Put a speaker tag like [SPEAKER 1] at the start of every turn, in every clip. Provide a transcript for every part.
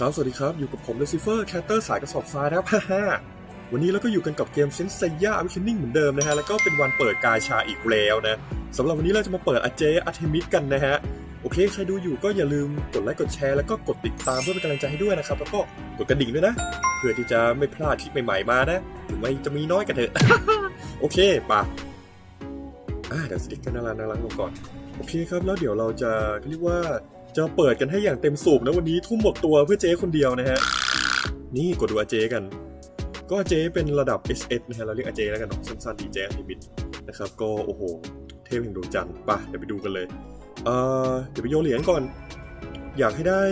[SPEAKER 1] ครับสวัสดีครับ อยู่กับผมเลซิเฟอร์แคตเตอร์สายกระสอบทรายนะครับฮ่าวันนี้เราก็อยู่กันกับเกมเซนเซียอวิค e นิ่งเหมือนเดิมนะฮะ แล้วก็เป็นวันเปิดกาชาอีกแล้วนะสำหรับวันนี้เราจะมาเปิดอเจอาเทมิสกันนะฮะ โอเค ใครดูอยู่ก็อย่าลืมกดไลค์กดแชร์แล้วก็กดติดตามเพื่อเป็นกำลังใจให้ด้วยนะครับ แล้วก็กดกระดิ่งด้วยนะ เพื่อที่จะไม่พลาดคลิปใหม่ๆมานะ ถึงแม้จะมีน้อยกันเถอะ โอเคป่ะอ่าเดี๋ยวสติ๊กกอร์น่ารักน่ารักลงก่อน โอเคครับ แล้วเดี๋ยวเราจะเรียกว่า จะเปิดกันให้อย่างเต็มสูบนะวันนี้ทุ่มหมดตัวเพื่อเจ๊คนเดียวนะฮะ นี่กดดูอาเจกัน ก็เจ๊เป็นระดับ SS นะฮะ เราเรียกอาเจแล้วกันเนาะสั้นๆดีเจลิมิตนะครับ ก็โอ้โห เทพแห่งดวงจันทร์ไปะเดี๋ยวไปดูกันเลย เอ่อเดี๋ยวไปโยนเหรียญก่อน อยากให้ได้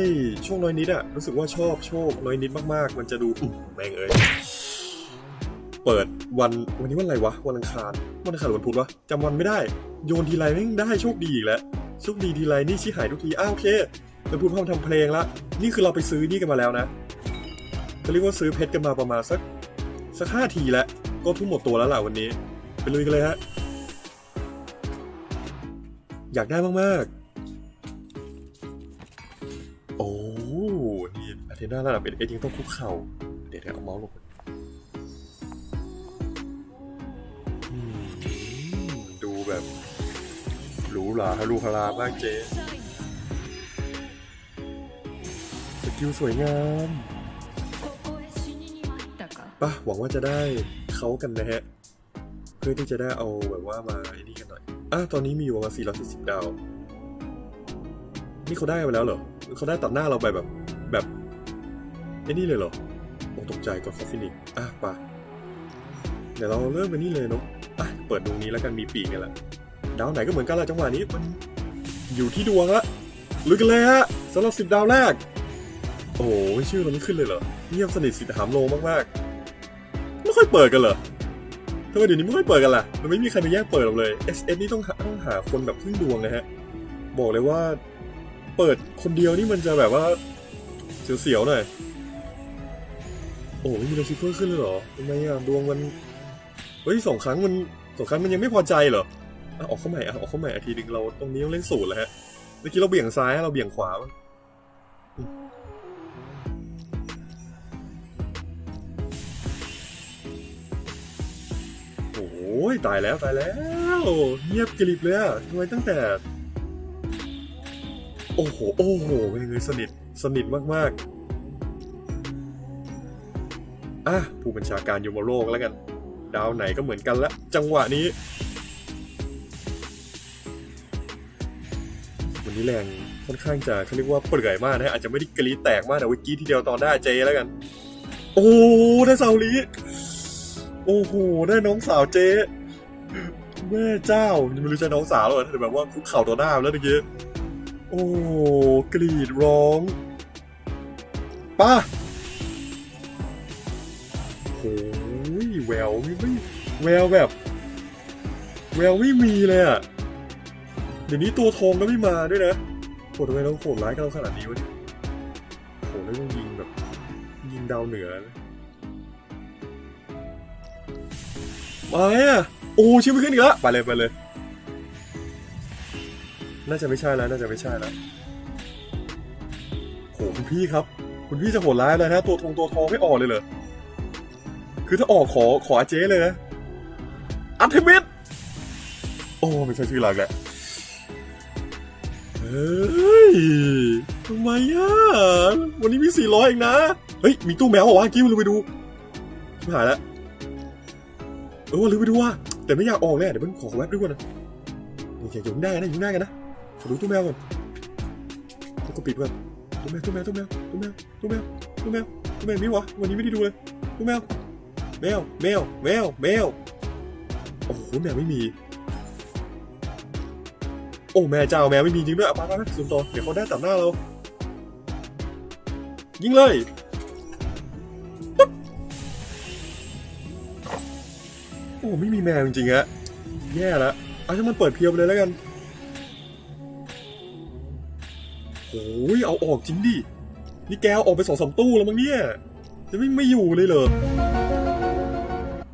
[SPEAKER 1] โชคน้อยนิดอะรู้สึกว่าชอบโชคน้อยนิดมากๆ มันจะดูแม่งเอ้ยเปิดวันวันนี้วันอะไรวะวันอังคารวันอังคารวันพุธวะจำวันไม่ได้ โยนทีไรแม่งได้โชคดีอีกแล้ว โชคดีทีไรนี่ชี้หายทุกที อ้าวโอเคเป็นพูดพร้อมทำเพลงละ นี่คือเราไปซื้อนี่กันมาแล้วนะเขาเรียกว่าซื้อเพชรกันมาประมาณสักสักห้าทีแล้ว ก็ทุ่มหมดตัวแล้วล่ะวันนี้ ไปลุยกันเลยฮะ อยากได้มากๆ โอ้นี่อาเทน่าระดับเอ็ดยังต้องคุกเข่า เดี๋ยวเดี๋ยวเอาเมาส์ลงดูแบบ รูหราฮารุฮารามากเจ๊สกิลสวยงามปะหวังว่าจะได้เขากันนะฮะ เพื่อที่จะได้เอาแบบว่ามาไอ้นี่กันหน่อยอะตอนนี้มีอยู่ประมาณ470 ดาว นี่เขาได้ไปแล้วเหรอเขาได้ตัดหน้าเราไปแบบแบบไอ้นี่เลยเหรอโอ้ตกใจก่อนขอฟินิกอะปะเดี๋ยวเราเริ่มไปนี่เลยเนาะอะเปิดตรงนี้แล้วกันมีปีกันละ ดาวไหนก็เหมือนกันละจังหวะนี้มันอยู่ที่ดวงละลุยกันเลยฮะสำหรับสิบดาวแรก โอ้โหชื่อเราไม่ขึ้นเลยเหรอเงียบสนิทสิทธิ์หามโลมากๆ ไม่ค่อยเปิดกันเหรอทำไมเดี๋ยวนี้ไม่ค่อยเปิดกันล่ะ มันไม่มีใครมาแย่งเปิดหรอกเลย S S นี่ต้องต้องหาคนแบบพึ่งดวงนะฮะ บอกเลยว่าเปิดคนเดียวนี่มันจะแบบว่าเสียวๆหน่อย โอ้ไม่มีลูซิเฟอร์ขึ้นเลยเหรอทำไมอะดวงมัน เฮ้ยสองครั้งมันสองครั้งมันยังไม่พอใจเหรอ อออกเข้าใหม่อะออกเข้าใหม่อาทีนึงเราตรงนี้ต้องเล่นสูตรแล้วฮะเมื่อกี้เราเบี่ยงซ้ายเราเบี่ยงขวามั้งโอ้ยตายแล้วตายแล้ว เงียบกริบเลยอะทำไมตั้งแต่ โอ้โหโอ้โหเป็นไงสนิทสนิทมากๆอะผู้บัญชาการยมโลกแล้วกัน ดาวไหนก็เหมือนกันละจังหวะนี้ นี้แรงค่อนข้างจะเขาเรียกว่าเปลื่อยมากนะอาจจะไม่ได้กรีดแตกมากแต่ว่ากี้ทีเดียวตอนได้เจแล้วกัน โอ้ได้สาวลีโอ้โหได้น้องสาวเจแม่เจ้าไม่รู้จะน้องสาวหรอแต่แบบว่าคุกเข่าต่อหน้าแล้วเมื่อกี้โอ้กรีดร้องป้าโอ้ยแววไม่แววแบบ แววไม่มีเลยอะ เดี๋ยวนี้ตัวทองก็ไม่มาด้วยนะโหทำไมเราโหดร้ายกับเราขนาดนี้วะเนี่ยโหแล้วยังยิงแบบ ยิงดาวเหนือนะมาอะโอ้ชิวไม่ขึ้นอีกแล้วไปเลยไปเลย น่าจะไม่ใช่แล้ว น่าจะไม่ใช่แล้วโหคุณพี่ครับ คุณพี่จะโหดร้ายเลยนะ ตัวทองตัวทองไม่ออกเลยเหรอคือถ้าออกขอขออาเจ๊เลยนะอัลเทมิดโอ้ไม่ใช่ชื่อหลักแหละ ฮ้ยทำไมอะ วันนี้มี 400 เองนะ เฮ้ย มีตู้แมวเหรอวะกิ้วลืมไปดูชิบหายแล้วเออลืมไปดูว่ะแต่ไม่อยากออกเลยเดี๋ยวมันขอแวบด้วยก่อนนะนี่อย่าอยู่ข้างหน้นะอยู่ข้างหน้กันนะขอดูตู้แมวก่อนแล้วก็ปิดก่อนตู้แมวตู้แมวตู้แมวตู้แมวตู้แมวตู้แมวตู้แมวมีวะวันนี้ไม่ได้ดูเลยตู้แมวแมวแมวแมวแมวโอ้โหแมวไม่มี อ้แม่เจ้าแมวไม่มีจริงด้วยเอาไปไปไปสุ่มต่อเดี๋ยวเขาได้ตัดหน้าเรา ยิงเลยโอ้ไม่มีแมวจริงๆฮะแย่แล้วเอาถ้ามันเปิดเพียวไปเลยแล้วกันโอ้ยเอาออกจริงดิ นี่แกเอาออกไปสองสามตู้แล้วมั้งเนี่ยจะไม่ไม่อยู่เลยเหรอ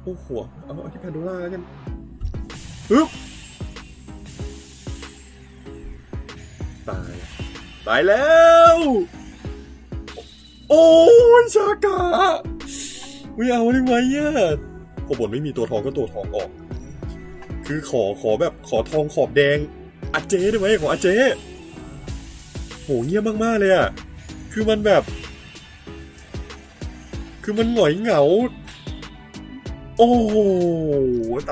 [SPEAKER 1] โอ้โหเอาเอาที่แพนโดล่าแล้วกันปึ๊บ ตาย ตายแล้ว โอ้ยชากาไม่เอาได้ไหมอะพอบนไม่มีตัวทองก็ตัวทองออก คือขอขอแบบขอทองขอบแดงอาเจได้ไหมขออาเจโหเงียบมากๆเลยอะ คือมันแบบ คือมันหงอยเหงา โอ้โห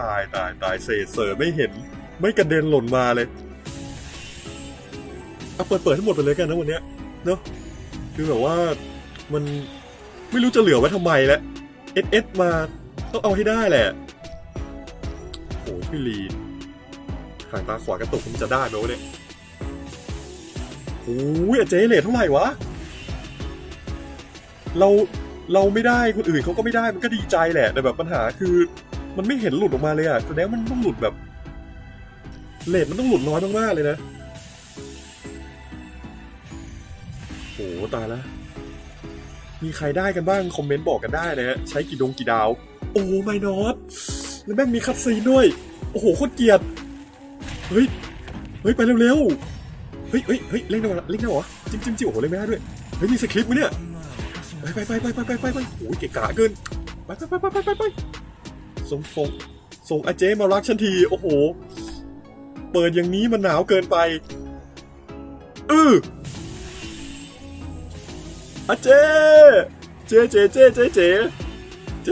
[SPEAKER 1] ตายตายตายเศษเสอไม่เห็น ไม่กระเด็นหล่นมาเลย เปิดเปิดให้งหมดไปเลยกันนะวันเนี้ยเนาะคือแบบว่ามันไม่รู้จะเหลือไว้ทำไมแล้วเอสเอสมาต้องเอาให้ได้แหละโอ้ยพี่ลีหางตาขวากระตุกมันจะได้ไหมวะเนี่ยโอ้ยเจ๊เลทเท่าไหร่วะ เราเราไม่ได้คนอื่นเขาก็ไม่ได้มันก็ดีใจแหละ แต่แบบปัญหาคือ มันไม่เห็นหลุดออกมาเลยอะแสดงมันต้องหลุดแบบเลทมันต้องหลุดน้อยมากๆเลยนะ ตายแล้ว มีใครได้กันบ้าง คอมเมนต์บอกกันได้นะฮะ ใช้กี่ดงกี่ดาว โอ้ไม่นอตแล้วแม่งมีคัตซีนด้วย โอ้โหโคตรเกลียดเฮ้ย เฮ้ย ไปเร็วๆ เฮ้ยเฮ้ยเฮ้ยเล่นได้เหรอเล่นได้เหรอจิ้มจิ้มจิ้มโอ้โหเล่นไม่ได้ด้วย เฮ้ย มีสคริปต์ไหมเนี่ย ไปไปไปไปไปไปไปไปโอ้ยเกะกะเกิน ไปไปไปไปไปไปไปส่งส่งส่งอาเจมารักฉันที โอ้โห เปิดอย่างนี้มันหนาวเกินไปเออ อาเจเจเจเจเจเจเจ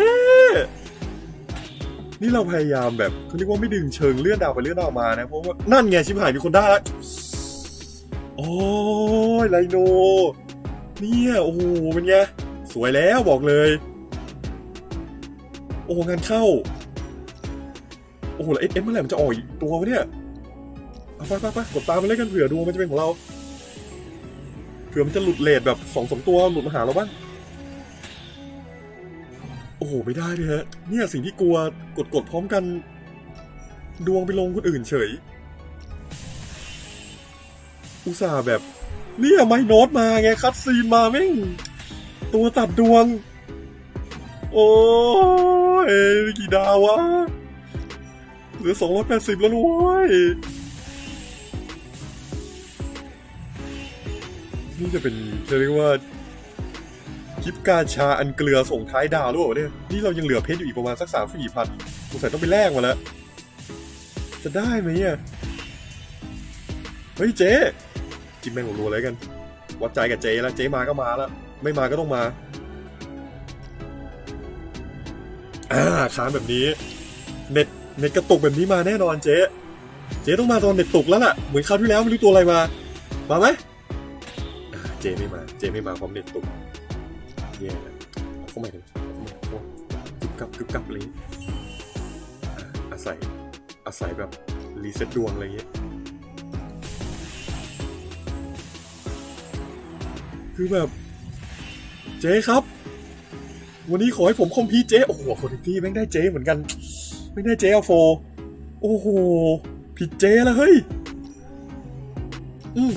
[SPEAKER 1] นี่เราพยายามแบบเขาเรียกว่าไม่ดึงเชิงเลื่อนดาวไปเลื่อนดาวมานะเพราะว่านั่นไงชิบหายมีคนได้ล้วโอ้ยไลโน เนี่ยโอ้โหเป็นไงสวยแล้วบอกเลย โอ้งานเข้า โอ้โหแล้วเอสเอสเมื่อไหร่มันจะออกอีกตัววะเนี่ยเอาไปไปไปกดตามไปเล่นกันเผื่อดวงมันจะเป็นของเรา เผื่อมันจะหลุดเลทแบบสองสมตัวหลุดมาหาเราบ้างโอ้โหไม่ได้เลยฮะเนี่ยสิ่งที่กลัวกดกดพร้อมกัน ดวงไปลงคนอื่นเฉย อุตส่าห์แบบ เนี่ยไม่โน้ตมาไงคัดซีนมาแม่งตัวตัดดวง โอ้ยกี่ดาววะเหลือสองร้อยแปดสิบแล้วนุ้ย นี่จะเป็นจะเรียกว่าคลิปกาชาอันเกลือส่งท้ายดาวหรือเปล่าเนี่ยนี่เรายังเหลือเพชรอยู่อีกประมาณสักสามสี่พันสงสัยต้องไปแลกมาแล้ว จะได้ไหมอะเฮ้ยเจ๊จิ้มแม่งรัวๆเลยกัน วัดใจกับเจ๊แล้วเจ๊มาก็มาแล้วไม่มาก็ต้องมาอ่าค้างแบบนี้ เน็ตเน็ตกระตุกแบบนี้มาแน่นอนเจ๊ เจ๊ต้องมาตอนเน็ตตกแล้วล่ะ เหมือนคราวที่แล้วไม่รู้ตัวอะไรมา มาไหม เจไม่มา เจไม่มาพร้อมเน็ตตกแย่แล้วเอาเข้ามาเลยเอาเขามาเอาเข้ามกึบกับกึบกับอะไรอย่างงี้อ่าศัย อาศัยแบบรีเซ็ตดวงอะไรเงี้ย คือแบบ เจครับ วันนี้ขอให้ผมคอมพีเจ โอ้โหโฟร์ตี้แม่งได้เจเหมือนกัน ไม่ได้เจเอาโฟ โอ้โห ผิดเจแล้วเฮ้ย อืม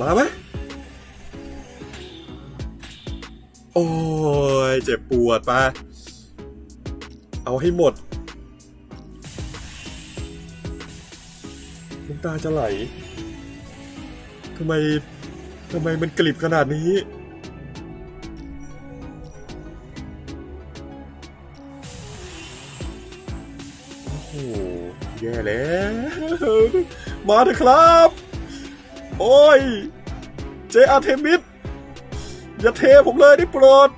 [SPEAKER 1] มาไหมโอ้ยเจ็บปวดไปะเอาให้หมดน้ำตาจะไหลทำไมทำไมมันกลิบขนาดนี้ โอ้โห แย่แล้ว มาเถอะครับ โอ้ย เจอาเทมิดอย่าเทผมเลยได้โปรด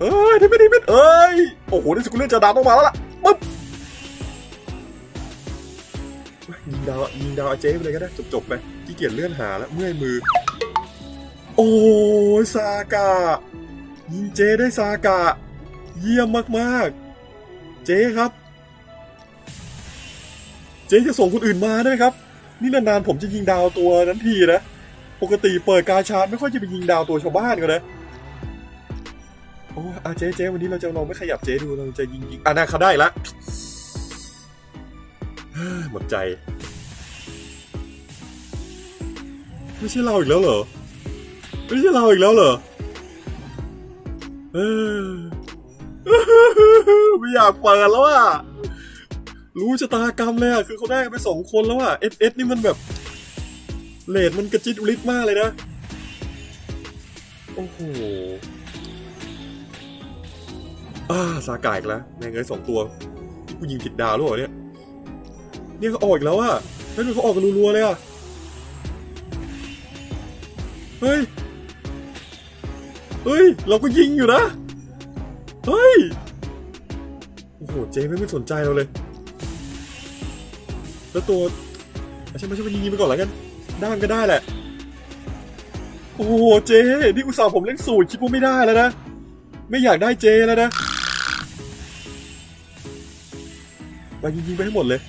[SPEAKER 1] เอ้ยเทมิดเทมิดเอ้ย โอ้โห นี่สกุลเล่นจะดาวต้องมาแล้วล่ะปึ๊บยิงดาวยิงดาวเจ๊ไปเลยก็ได้ จบๆไปขี้เกียจเลื่อนหาแล้วเมื่อยมือ โอ้ยซากะ ยิงเจได้ซากะ เยี่ยมมากๆ เจครับ เจจะส่งคนอื่นมาด้วยครับ นี่นานๆผมจะยิงดาวตัวนั้นทีนะ ปกติเปิดกาชาร์ดไม่ค่อยจะไปยิงดาวตัวชาวบ้านกันนะโอ้อาเจ๊เจ๊วันนี้เราจะลองไม่ขยับเจ๊ดูเราจะยิงยิงอะน่าเขาได้ละหมดใจ ไม่ใช่เราอีกแล้วเหรอ ไม่ใช่เราอีกแล้วเหรอเออไม่อยากเปิดแล้วอะ รู้ชะตากรรมเลยอะ คือเขาได้ไปสองคนแล้วอะเอสเอสนี่มันแบบเลดมันกระจิตริดมากเลยนะ โอ้โหอ่าซากายอีกแล้วแม่งเอ้ยสองตัวนี่กูยิงผิดดาวหรือเปล่าเนี่ย เนี่ยเขาออกอีกแล้วอะแล้วดูเขาออกกันรัวๆเลยอะเฮ้ย เฮ้ย เราก็ยิงอยู่นะ เฮ้ย โอ้โห เจไม่ไม่สนใจเราเลย แล้วตัวอะฉันไม่ใช่ไปยิงๆไปก่อนแล้วกันด้านก็ได้แหละ โอ้โหเจนี่อุตส่าห์ผมเล่นสูตรคิดว่าไม่ได้แล้วนะ ไม่อยากได้เจแล้วนะไปยิงๆไปให้หมดเลย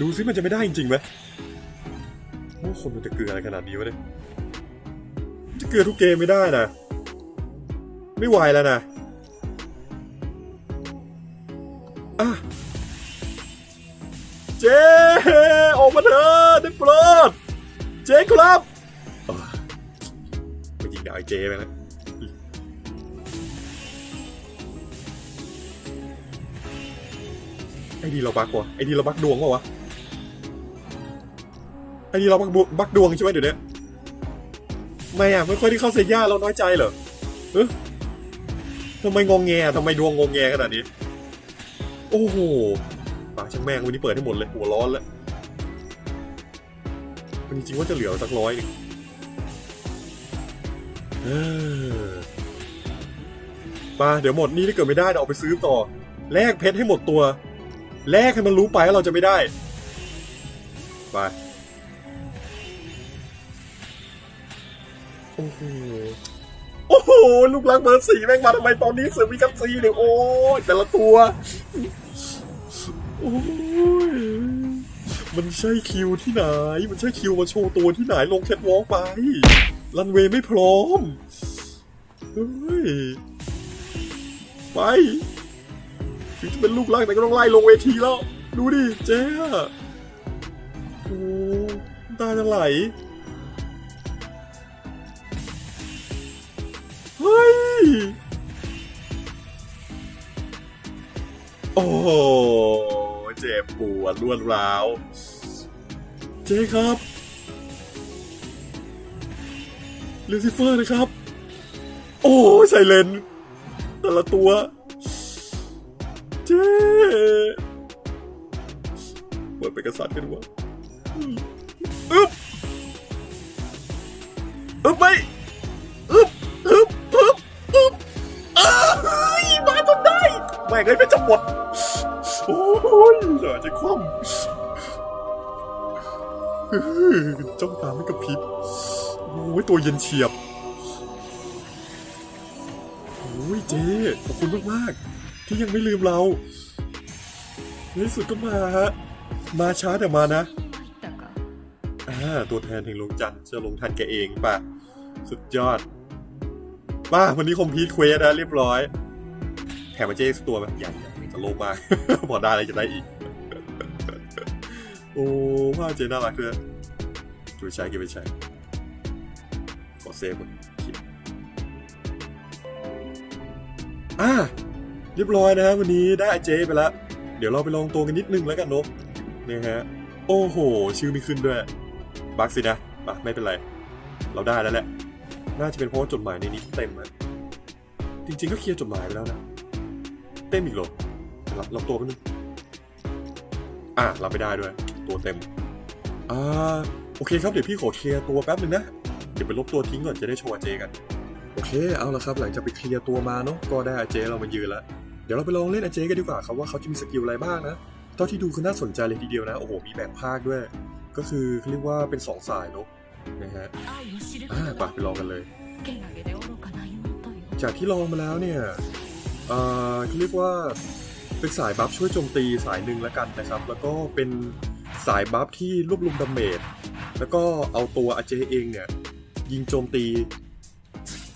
[SPEAKER 1] ดูซิมันจะไม่ได้จริงๆไหมโอ้คนมันจะเกลืออะไรขนาดนี้วะเนี่ยจะเกลือทุกเกมไม่ได้นะ ไม่ไหวแล้วนะอะ เจออกมาเถอะได้โปรดเจครับไปยิงดาวไอ้เจไปนะไอ้ดีเราบักวะไอ้ดีเราบักดวงวะวะไอ้ดีเราบักบักดวงใช่ไหมเดี๋ยวนี้ทำไมอะไม่ค่อยได้เข้าเซย่าเราน้อยใจเหรอเฮ้ยทำไมงงแงทำไมดวงงงแงขนาดนี้ โอ้โห ปาช่างแม่งวันนี้เปิดให้หมดเลยหัวร้อนแล้วจริงๆว่าจะเหลือสักร้อยหนึ่งเออมาเดี๋ยวหมดนี่ถ้าเกิดไม่ได้เดี๋ยวเอาไปซื้อต่อ แลกเพชรให้หมดตัว แลกให้มันรู้ไปว่าเราจะไม่ได้ ไปโอ้โหโอ้โห ลูกรักเบอร์สี่แม่งมาทำไมตอนนี้เสือมีกัปซีเนี่ยโอ้แต่ละตัว โอ้ยมันใช่คิวที่ไหน มันใช่คิวมาโชว์ตัวที่ไหนลงแคทวอล์กไป รันเวย์ไม่พร้อม เฮ้ย ไป ถึงจะเป็นลูกรักแต่ก็ต้องไล่ลงเวทีแล้ว ดูดิเจ๊โอ้น้ำตาจะไหล เฮ้ย โอ้ เจ็บปวดรวดร้าว เจ๊ครับลูซิเฟอร์นะครับ โอ้ไซเลน แต่ละตัว เจ๊เปิดไปกระสันกันวะอึ๊บอึ๊บไม่อึ๊บอึ๊บอึ๊บอึ๊บอ้าวเฮ้ยมาจนได้แม่งเลยเป็นจะหมด ยอยากจะคว่ำจ้องตาไม่กระพริบโอ้ยตัวเย็นเฉียบโอ้ยเจ๊ขอบคุณมากมากที่ยังไม่ลืมเราในสุดก็มาฮะมาช้าแต่มานะอ่าตัวแทนแห่งลงจันจะลงทันแกเองป่ะ สุดยอดป่ะวันนี้คอมพิวเควสนะเรียบร้อย แถมมาเจ๊ตัวแบบใหญ่ งจะโลภมาก พอได้อะไรจะได้อีก โอ้ว่าเจน่ารักเลยเก็บไปใช้เก็บไปใช้ขอเซฟก่อนอ่าเรียบร้อยนะฮะวันนี้ได้เจไปแล้ว เดี๋ยวเราไปลองตัวกันนิดนึงแล้วกันเนอะนะฮะโอ้โห ชื่อไม่ขึ้นด้วย บักสินะปะไม่เป็นไร เราได้แล้วแหละ น่าจะเป็นเพราะว่าจดหมายในนี้เต็มอะจริงๆก็เคลียร์จดหมายไปแล้วนะ เต็มอีกเหรอ รับรับตัวไปนึงอะรับไม่ได้ด้วย ตัวเต็ม อ่า โอเคครับ เดี๋ยวพี่ขอเคลียร์ตัวแป๊บนึงนะ เดี๋ยวไปลบตัวทิ้งก่อนจะได้โชว์เจกัน โอเค เอาละครับ หลังจากไปเคลียร์ตัวมาเนาะ ก็ได้อาเจเรามายืนละ เดี๋ยวเราไปลองเล่นอาเจกันดีกว่าครับว่าเขาจะมีสกิลอะไรบ้างนะ เท่าที่ดูคือน่าสนใจเลยทีเดียวนะ โอ้โห มีแบ่งภาคด้วย ก็คือเรียกว่าเป็นสองสายเนาะ นะฮะ อ่าไปไลองกันเลย จากที่ลองมาแล้วเนี่ย อ่าเรียกว่า เป็นสายบัฟช่วยโจมตีสายหนึ่งแล้วกันนะครับ แล้วก็เป็นสายบัฟที่รวบรวมดาเมจแล้วก็เอาตัวอาเจเองเนี่ย ยิงโจมตี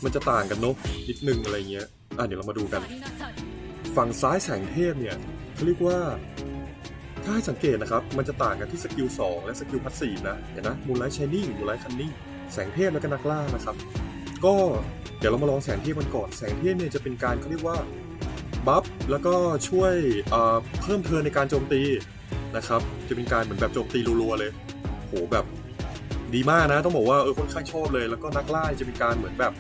[SPEAKER 1] มันจะต่างกันเนาะนิดนึงอะไรเงี้ยอะเดี๋ยวเรามาดูกัน ฝั่งซ้ายแสงเทพเนี่ยเขาเรียกว่าถ้าให้สังเกตนะครับ มันจะต่างกันที่สกิล2และสกิลพัสี่นะเห็นนะมูลไลท์ชายนิ่งมูลไลท์คันนิ่งแสงเทพและก็นักล่านะครับ ก็เดี๋ยวเรามาลองแสงเทพกันก่อน แสงเทพเนี่ยจะเป็นการเขาเรียกว่า บัฟแล้วก็ช่วยเพิ่มเทิในการโจมตีนะครับ จะเป็นการเหมือนแบบโจมตีรัวๆเลย โหแบบดีมากนะ ต้องบอกว่าเออค่อนข้างชอบเลย แล้วก็นักล่าจะเป็นการเหมือนแบบ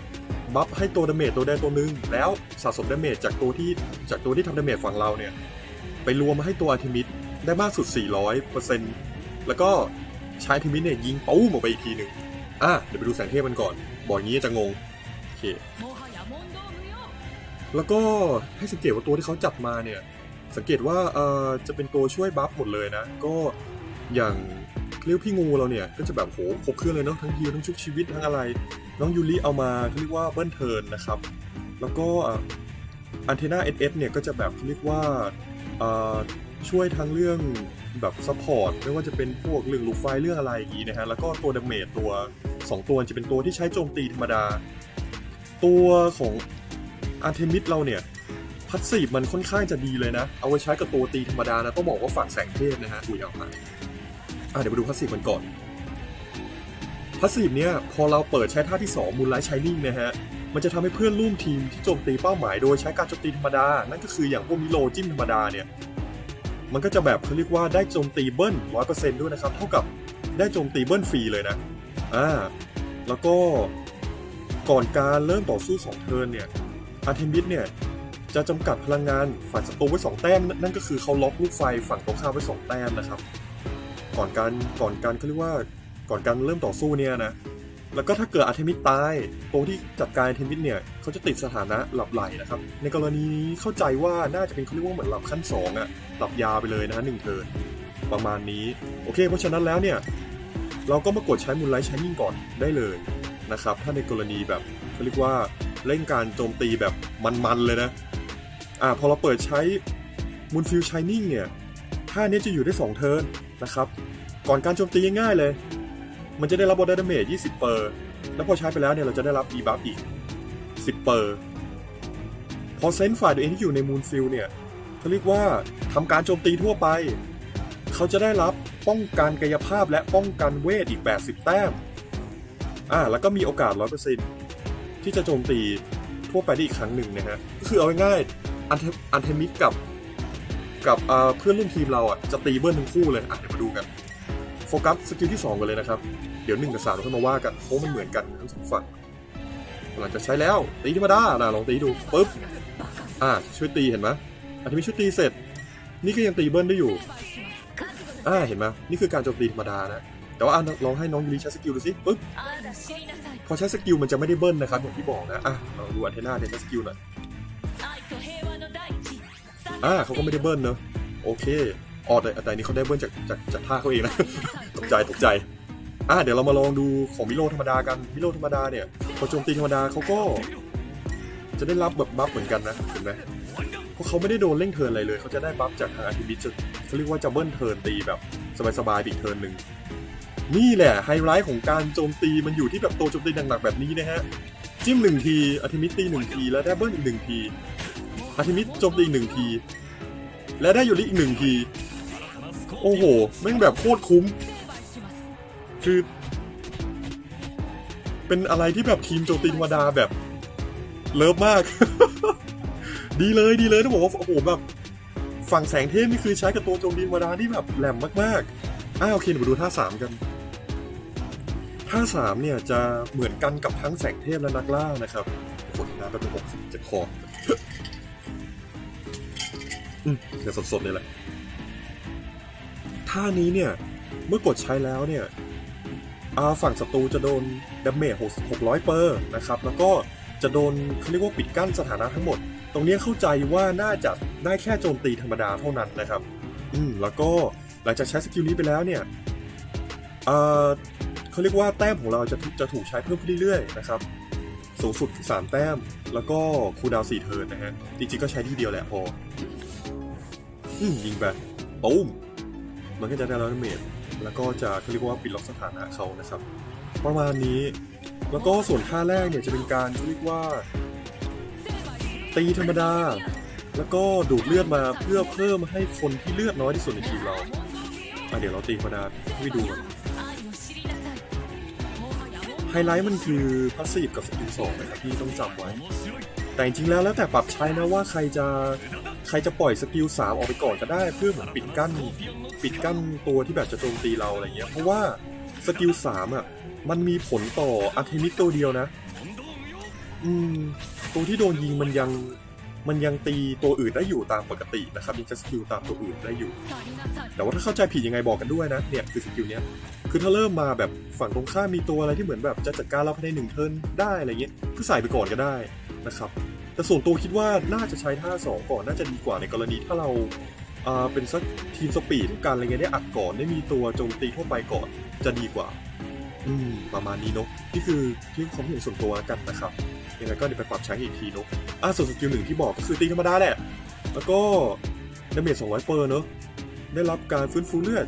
[SPEAKER 1] บัฟให้ตัวดาเมจตัวใดตัวหนึ่งแล้วสะสมดาเมจจากตัวที่จากตัวที่ทำดาเมจฝั่งเราเนี่ย ไปรวมมาให้ตัวอาทิมิสได้มากสุด 400%แล้วก็ใช้ทิมิสเนี่ยยิงปุ๊บออกไปอีกทีหนึ่งอะเดี๋ยวไปดูแสงเทพมันก่อน บอกงี้จะงง โอเค แล้วก็ให้สังเกตว่าตัวที่เขาจับมาเนี่ย สังเกตว่าเอ่อจะเป็นตัวช่วยบัฟหมดเลยนะ ก็อย่างเรียกพี่งูเราเนี่ย ก็จะแบบโหครบเครื่องเลยเนาะทั้งฮิวทั้งชุบชีวิตทั้งอะไร น้องยูริเอามาเขาเรียกว่าเบิ้ลเทิร์นนะครับ แล้วก็อันเทนาเอสเนี่ยก็จะแบบเขาเรียกว่าช่วยทั้งเรื่องแบบซัพพอร์ตไม่ว่าจะเป็นพวกเรื่องลูกไฟเรื่องอะไรอย่างนี้นะฮะแล้วก็ตัวดาเมจตัว 2 ตัวจะเป็นตัวที่ใช้โจมตีธรรมดา ตัวของ อาร์เทมิสเราเนี่ยพัสซีฟมันค่อนข้างจะดีเลยนะ เอาไว้ใช้กับตัวตีธรรมดานะ ต้องบอกว่าฝั่งแสงเทพนะฮะอุ้ยเอามาอะเดี๋ยวมาดูพัสซีฟมันก่อนพัสซีฟเนี่ยพอเราเปิดใช้ท่าที่ 2มูลไลท์ชายนิ่งนะฮะมันจะทำให้เพื่อนร่วมทีมที่โจมตีเป้าหมายโดยใช้การโจมตีธรรมดา นั่นก็คืออย่างพวกมิโลจิ้มธรรมดาเนี่ยมันก็จะแบบเขาเรียกว่าได้โจมตีเบิ้ลร้อยเปอร์เซ็นต์ด้วยนะครับ เท่ากับได้โจมตีเบิ้ลฟรีเลยนะอ่าแล้วก็ก่อนการเริ่มต่อสู้สองเทิร์นเนี่ย อาร์เทมิสเนี่ยจะจำกัดพลังงานฝ่ายศัตรูไว้ 2 แต้ม นั่นก็คือเขาล็อกลูกไฟฝั่งตรงข้ามไว้ 2 แต้มนะครับ ก่อนการก่อนการเขาเรียกว่าก่อนการเริ่มต่อสู้เนี่ยนะแล้วก็ถ้าเกิดอาร์เทมิสตายตัวที่จัดการอาร์เทมิสเนี่ยเขาจะติดสถานะหลับไหลนะครับ ในกรณีนี้เข้าใจว่าน่าจะเป็นเขาเรียกว่าเหมือนหลับขั้น2อะหลับยาไปเลยนะฮะหนึ่งเทิร์นประมาณนี้โอเค เพราะฉะนั้นแล้วเนี่ยเราก็มากดใช้มูลไลท์ช i นิ่งก่อนได้เลยนะครับ ถ้าในกรณีแบบเขาเรียกว่า เล่นการโจมตีแบบมันๆเลยนะอ่าพอเราเปิดใช้มูลฟิลช i นิ่งเนี่ยท่านี้จะอยู่ได้ 2 เทิร์นนะครับ ก่อนการโจมตีง่ายเลย มันจะได้รับบอดดาเมจ20 เปอร์ แล้วพอใช้ไปแล้วเนี่ยเราจะได้รับ e buff อีก 10 เปอร์ พอเซนส์ฝ่ายตัวเองที่อยู่ในมูลฟิลเนี่ยเขาเรียกว่าทำการโจมตีทั่วไป เขาจะได้รับป้องกันกายภาพและป้องกันเวทอีก 80 แต้ม อ่า แล้วก็มีโอกาส 100% ที่จะโจมตีทั่วไปได้อีกครั้งหนึ่งนะฮะก็คือเอาง่ายๆอันเทมิกกับกับเพื่อนร่วมทีมเราอะจะตีเบิ้ลทั้งคู่เลยอะเดี๋ยวมาดูกันโฟกัสสกิลที่ 2 กันเลยนะครับ เดี๋ยว1กับ3เราค่อยมาว่ากันเพราะมันเหมือนกันทั้งสองฝั่งหลังจากใช้แล้วตีธรรมดานะลองตีดูปุ๊บอ่าช่วยตีเห็นไหมอันนี้ม่ช่วยตีเสร็จ นี่ก็ยังตีเบิ้ลได้อยู่อ่าเห็นไหมนี่คือการโจมตีธรรมดานะแต่ว่าลองให้น้องยูริใช้สกิลดูสิปุ๊บ พอใช้สกิลมันจะไม่ได้เบิ้ลนะครับอย่างที่บอกนะอะเราดูอันเทน่าในสกิลหน่อยอ่าเขาก็ไม่ได้เบิ้ลเนอะโอเคอ๋อแต่แต่นี้เขาได้เบิ้ลจากจากจากท่าเขาเองนะตกใจตกใจอ่าเดี๋ยวเรามาลองดูของมิโลธรรมดากันมิโลธรรมดาเนี่ยพอโจมตีธรรมดาเขาก็ จะได้รับแบบบัฟเหมือนกันนะเห็นไหมเพราะเขาไม่ได้โดนเร่งเทินอะไรเลย เขาจะได้บัฟจากทางอาร์ติมิสเขาเรียกว่าจะเบิ้ลเทินตีแบบสบายๆอีกเทินหนึ่ง นี่แหละไฮไลท์ของการโจมตีมันอยู่ที่แบบตัวโจมตีหนักๆแบบนี้นะฮะ จิ้มหนึ่งทีอาทิมิสตีหนึ่งที แล้วได้เบิ้ลอีกหนึ่งทีอาทิมิสโจมตีอีกหนึ่งที และได้ยูริอีกหนึ่งที โอ้โหแม่งแบบโคตรคุ้ม คือ เป็นอะไรที่แบบทีมโจมตีธรรมดาแบบ เลิฟมาก ดีเลยดีเลยต้องบอกว่าโอ้โหแบบฝั่งแสงเทพนี่คือใช้กับตัวโจมตีธรรมดาที่แบบแหลมมากๆอ้าโอเคเดี๋ยวมาดูท่าสามกัน ท่าสามเนี่ยจะเหมือนกันกับทั้งแสงเทพและนักล่านะครับกดน้ำแป๊บนึงผมจะคออืมเดี๋ยวสดๆเลยแหละ ท่านี้เนี่ย เมื่อกดใช้แล้วเนี่ยอาฝั่งศัตรูจะโดนดาเมจ600 เปอร์นะครับ แล้วก็จะโดนเขาเรียกว่าปิดกั้นสถานะทั้งหมด ตรงนี้เข้าใจว่าน่าจะได้แค่โจมตีธรรมดาเท่านั้นนะครับ อืม แล้วก็หลังจากใช้สกิลนี้ไปแล้วเนี่ยอ่า เขาเรียกว่าแต้มของเราจะจะถูกใช้เพิ่มขึ้นเรื่อยๆนะครับสูงสุด3แต้ม แล้วก็คูดาวน์4เทิร์นนะฮะ จริงๆก็ใช้ที่เดียวแหละพอ อืมยิงไปตุ้มมันก็จะได้รับเมจแล้วก็จะเขาเรียกว่าปิดล็อกสถานะเขานะครับ ประมาณนี้ แล้วก็ส่วนท่าแรกเนี่ยจะเป็นการเขาเรียกว่า ตีธรรมดา แล้วก็ดูดเลือดมาเพื่อเพิ่มให้คนที่เลือดน้อยที่สุดในทีมเราอะเดี๋ยวเราตีธรรมดาให้ดูกัน ไฮไลท์มันคือพาสซีฟกับสกิลสองนะครับที่ต้องจำไว้ แต่จริงแล้วแล้วแต่ปรับใช้นะว่าใครจะใครจะปล่อยสกิลสามออกไปก่อนก็ได้เพื่อเหมือนปิดกั้น ปิดกั้นตัวที่แบบจะโจมตีเราอะไรเงี้ยเพราะว่าสกิลสามอะมันมีผลต่ออาร์เทมิสตัวเดียวนะ อืม ตัวที่โดนยิงมันยัง มันยังตีตัวอื่นได้อยู่ตามปกตินะครับยังจะสกิลตามตัวอื่นได้อยู่ แต่ว่าถ้าเข้าใจผิดยังไงบอกกันด้วยนะเนี่ยคือสกิลเนี้ยคือถ้าเริ่มมาแบบฝั่งตรงข้ามมีตัวอะไรที่เหมือนแบบจะจัดการเราภายในหนึ่งเทิร์นได้อะไรเงี้ยก็ใส่ไปก่อนก็ได้นะครับแต่ส่วนตัวคิดว่าน่าจะใช้ท่า2ก่อนน่าจะดีกว่าในกรณีถ้าเราเป็นสักทีมสปีดการอะไรเงี้ยได้อัดก่อนได้มีตัวโจมตีทั่วไปก่อนจะดีกว่า อืมประมาณนี้เนาะนี่คือเรื่องความเห็นส่วนตัวกันนะครับ ยังไงก็เดี๋ยวไปปรับใช้อีกทีเนอะอ่าส่วนสกิลหนึ่งที่บอกก็คือตีธรรมดาแหละ แล้วก็ดาเมจ200 เปอร์เนอะได้รับการฟื้นฟูเลือด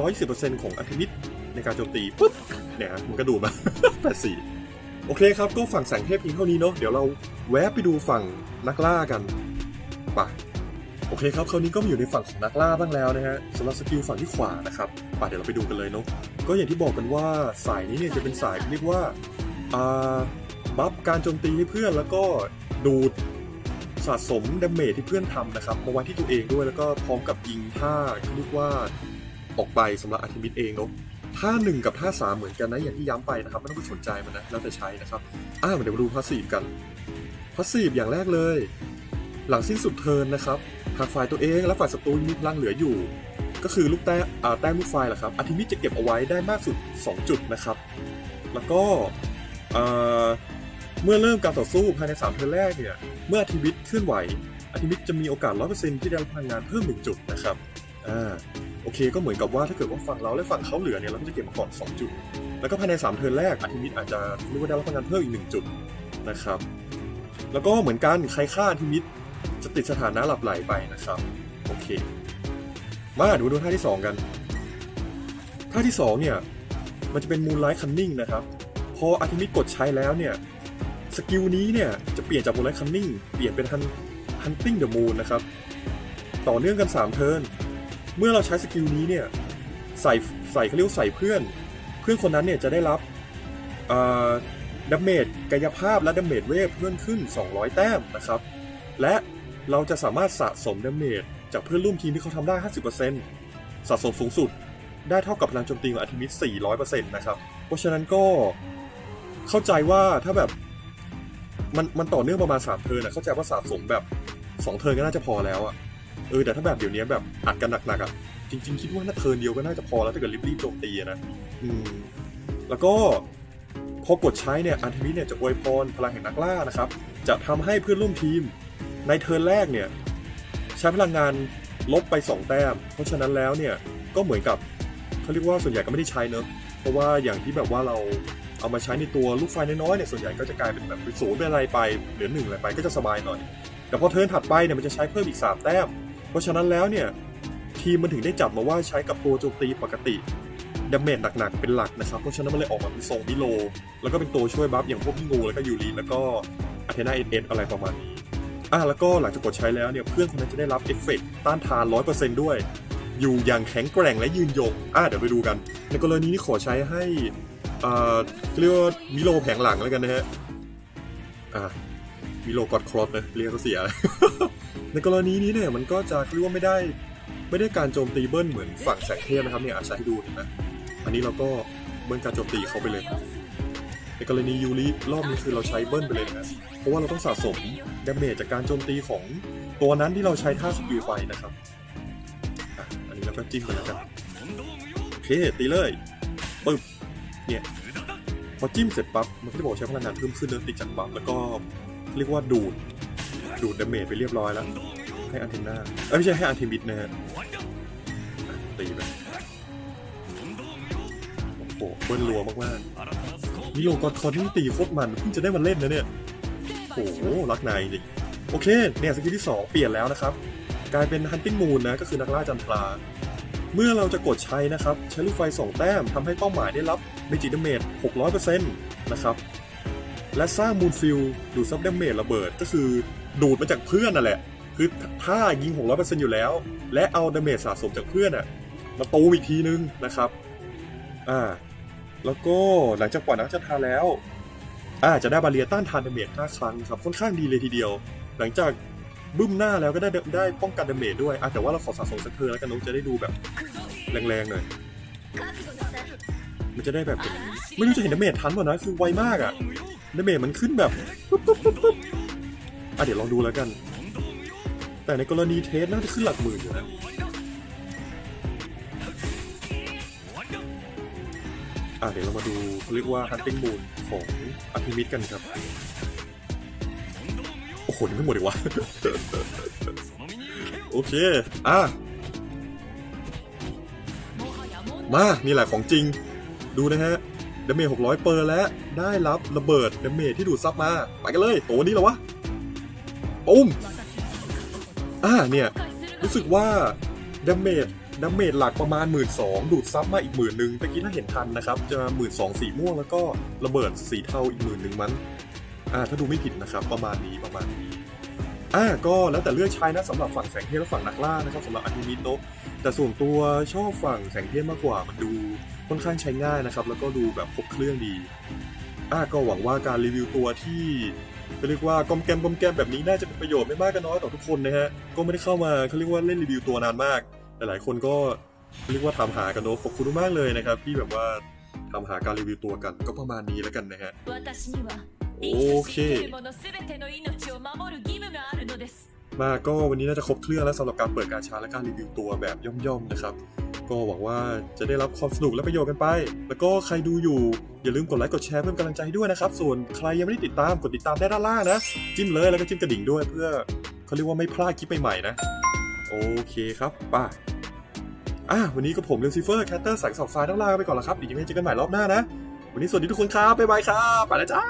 [SPEAKER 1] 110%ของอัลติมิตในการโจมตีปุ๊บเนี่ยฮะมันก็ดูมา84โอเคครับ ก็ฝั่งแสงเทพเพียงเท่านี้เนาะเดี๋ยวเราแวะไปดูฝั่งนักล่ากันไปโอเคครับคราวนี้ก็มาอยู่ในฝั่งของนักล่าบ้างแล้วนะฮะสำหรับสกิลฝั่งที่ขวานะครับไปเดี๋ยวเราไปดูกันเลยเนาะก็อย่างที่บอกกันว่าสายนี้เนี่ยจะเป็นสายเรียกว่าอ่า บัฟการโจมตีให้เพื่อนแล้วก็ดูดสะสมดาเมจที่เพื่อนทำนะครับมาไว้ที่ตัวเองด้วยแล้วก็พร้อมกับยิงท่าเรียกว่าออกไปสำหรับอาทิมิตเองเนาะท่าหนึ่งกับท่าสามเหมือนกันนะอย่างที่ย้ำไปนะครับไม่ต้องไปสนใจมันนะแล้วแต่ใช้นะครับอ่าเดี๋ยวมาดูพาสซีฟกันพาสซีฟอย่างแรกเลย หลังสิ้นสุดเทิร์นนะครับหากฝ่ายตัวเองและฝ่ายศัตรูมีพลังเหลืออยู่ ก็คือลูกแต้อ่าแต้มลูกไฟแหละครับอาทิมิตจะเก็บเอาไว้ได้มากสุด 2 จุดนะครับ แล้วก็อ่า เมื่อเริ่มการต่อสู้ภายใน3เทิร์นแรกเนี่ย เมื่ออาทิวิตเคลื่อนไหวอาทิวิตจะมีโอกาส 100%ที่ได้รับพลังงานเพิ่ม1จุดนะครับ อ่า โอเค ก็เหมือนกับว่าถ้าเกิดว่าฝั่งเราและฝั่งเขาเหลือเนี่ยเราก็จะเก็บมาก่อน2จุด แล้วก็ภายใน3เทิร์นแรกอาทิวิตอาจจะเรียกว่าได้รับพลังงานเพิ่มอีก1จุดนะครับ แล้วก็เหมือนกันใครฆ่าอาทิวิตจะติดสถานะหลับไหลไปนะครับ โอเค มาดูดูท่าที่ 2 กัน ท่าที่2เนี่ย มันจะเป็น Moonlight Cunning นะครับ พออาทิมิตกดใช้แล้วเนี่ย สกิลนี้เนี่ยจะเปลี่ยนจาก Moonlight Cunning เปลี่ยนเป็น Hun- Hunting the Moon นะครับ ต่อเนื่องกัน 3 เทิร์นเมื่อเราใช้สกิลนี้เนี่ยใส่ใส่เขาเรียกว่าใส่เพื่อน เพื่อนคนนั้นเนี่ยจะได้รับดัมเมจกายภาพและดัมเมจเวฟเพิ่มขึ้น 200 แต้มนะครับ และเราจะสามารถสะสมดัมเมจจากเพื่อนร่วมทีมที่เขาทำได้ 50%สะสมสูงสุด ได้เท่ากับพลังโจมตีของอาร์ทิมิส400%นะครับ เพราะฉะนั้นก็เข้าใจว่าถ้าแบบ มันมันต่อเนื่องประมาณ3เทิร์นอะเข้าใจว่าสะสมแบบ2เทิร์นก็น่าจะพอแล้วอะเออแต่ถ้าแบบเดี๋ยวนี้แบบอัดกันหนักๆอะจริง ๆ คิดว่าน่าเทิร์นเดียวก็น่าจะพอแล้วถ้าเกิดรีบๆโจมตีนะอืมแล้วก็พอกดใช้เนี่ยอาร์ทิมิสเนี่ยจะอวยพรพลังแห่งนักล่านะครับ จะทำให้เพื่อนร่วมทีม ในเทิร์นแรกเนี่ยใช้พลังงานลบไป 2 แต้ม เพราะฉะนั้นแล้วเนี่ยก็เหมือนกับเขาเรียกว่าส่วนใหญ่ก็ไม่ได้ใช้เนอะเพราะว่าอย่างที่แบบว่าเรา เอามาใช้ในตัวลูกไฟน้อยๆเนี่ยส่วนใหญ่ก็จะกลายเป็นแบบเป็นศูนย์เป็นอะไรไปเหลือหนึ่งอะไรไปก็จะสบายหน่อย แต่พอเทิร์นถัดไปเนี่ยมันจะใช้เพิ่มอีก3แต้ม เพราะฉะนั้นแล้วเนี่ยทีมมันถึงได้จับมาว่าใช้กับตัวโจมตีปกติดาเมจหนักๆเป็นหลักนะครับเพราะฉะนั้นมันเลยออกมาเป็นทรงมิโล แล้วก็เป็นตัวช่วยบัฟอย่างพวกงูแล้วก็ยูรีแล้วก็อาเทนาเอ็นเอ็นอะไรประมาณนี้อะแล้วก็หลังจากกดใช้แล้วเนี่ยเพื่อนคนนั้นจะได้รับเอฟเฟกต์ต้านทาน 100%ด้วย อยู่อย่างแข็งแกร่งและยืนยงอะเดี๋ยวไปดูกัน ในกรณีนี้ขอใช้ให้ อ่าเรียกว่ามิโลแผงหลังแล้วกันนะฮะ อะมิโลกอดครอสนะเรียกเสีย ในกรณีนี้เนี่ยมันก็จะเรียกว่าไม่ได้ไม่ได้การโจมตีเบิ้ลเหมือนฝั่งแสงเทพนะครับเนี่ยอาจจะให้ดูเห็นไหมอันนี้เราก็เบิ้ลการโจมตีเขาไปเลย ในกรณียูริรอบนี้คือเราใช้เบิ้ลไปเลยนะเพราะว่าเราต้องสะสมดาเมจจากการโจมตีของตัวนั้นที่เราใช้ท่าสกิลไปนะครับอันนี้เราก็จิ้มไปแล้วกันโอเคตีเลยปึ๊บ เนี่ยพอจิ้มเสร็จปั๊บมันก็จะบอกใช้พลังงานเพิ่มขึ้นเริ่มติดจากบัฟแล้วก็เรียกว่าดูดดูดดาเมจไปเรียบร้อยแล้ว ให้อันเทนนาเอ้ยไม่ใช่ให้อันเทมิดนะฮะตีไปโอ้โหเบิ้ลรัวมากๆมิโลกอดคอนที่ตีโคตรมันเพิ่งจะได้มาเล่นนะเนี่ยโอ้โหรักนายจริงโอเคเนี่ยสกิลที่ 2 เปลี่ยนแล้วนะครับ กลายเป็น Hunting Moon นะก็คือนักล่าจันทรา เมื่อเราจะกดใช้นะครับ ใช้ลูกไฟ 2 แต้มทำให้เป้าหมายได้รับเมจิดาเมจ600%นะครับ และสร้างมูนฟิลดูดซับดาเมจระเบิดก็คือ ดูดมาจากเพื่อนนั่นแหละ คือถ้ายิง 600%อยู่แล้ว และเอาดาเมจสะสมจากเพื่อนอะมาตูอีกทีนึงนะครับ อ่า แล้วก็หลังจากปล่อยนักจันทาแล้ว อ่าจะได้บาเรียต้านทานดาเมจ5ครั้งครับค่อนข้างดีเลยทีเดียว หลังจาก บึ้มหน้าแล้วก็ได้ได้ป้องกันดาเมจด้วยอะแต่ว่าเราขอสะสมสักเทอร์แล้วกันนุ๊กจะได้ดูแบบแรงๆหน่อย มันจะได้แบบ ไม่รู้จะเห็นดาเมจทันป่ะนะคือไวมากอะดาเมจมันขึ้นแบบปุ๊บปุ๊บปุ๊บปุ๊บอะเดี๋ยวลองดูแล้วกัน แต่ในกรณีเทสน่าจะขึ้นหลักหมื่นอยู่นะอะเดี๋ยวเรามาดูเขาเรียกว่า Hunting Moon ของอภิมิตกันครับ ขนไม่หมดอีวะ โอเค อะ มา นี่แหละของจริง ดูนะฮะดาเมจ600 เปอร์แล้วได้รับระเบิดดาเมจที่ดูดซับมา ไปกันเลย ตัวนี้เหรอวะปุ้ม อ่า เนี่ย รู้สึกว่าดาเมจดาเมจหลักประมาณ 1 2ื่นดูดซับมาอีกหมื่นหนึ่งตะกี้ถ้าเห็นทันนะครับ จะ 1 2ื่นสีม่วงแล้วก็ระเบิดสีเทาอีกหมื่นหนึ่งมั้ง อ่าถ้าดูไม่ผิดนะครับ ประมาณนี้ประมาณนี้อ่าก็แล้วแต่เลือกใช้นะสำหรับฝั่งแสงเทียนและฝั่งนักล่านะครับสำหรับอันดูมิโนกแต่ส่วนตัวชอบฝั่งแสงเทียนมากกว่ามันดูค่อนข้างใช้ง่ายนะครับ แล้วก็ดูแบบครบเครื่องดีอ่าก็หวังว่าการรีวิวตัวที่เรียกว่ากลมแกมกลมแกมแบบนี้น่าจะเป็นประโยชน์ไม่มากก็น้อยต่อทุกคนนะฮะก็ไม่ได้เข้ามาเขาเรียกว่าเล่นรีวิวตัวนานมาก หลายๆ คนก็เรียกว่าถามหากันเนาะขอบคุณมากเลยนะครับที่แบบว่าถามหาการรีวิวตัวกันก็ประมาณนี้แล้วกันนะฮะ โอมาก็วันนี้น่าจะครบเครื่องแล้วสำหรับการเปิดการชาและการรีวิวตัวแบบย่อมๆนะครับ ก็หวังว่าจะได้รับความสนุกและประโยชน์กันไป แล้วก็ใครดูอยู่ อย่าลืมกดไลค์กดแชร์เพิ่มกำลังใจให้ด้วยนะครับ ส่วนใครยังไม่ได้ติดตามกดติดตามได้ด้านล่างนะ จิ้มเลยแล้วก็จิ้มกระดิ่งด้วยเพื่อเขาเรียกว่าไม่พลาดคลิปใหม่ๆนะ โอเคครับป่ะอะวันนี้ก็ผมเลซิเฟอร์แคตเตอร์สายสอบฟ้าต้องลาไปก่อนละครับเดี๋ยวยัเจอกันใหม่รอบหน้านะ วันนี้สวัสดีทุกคนครับบ๊ายบายครับไปแล้วจ้า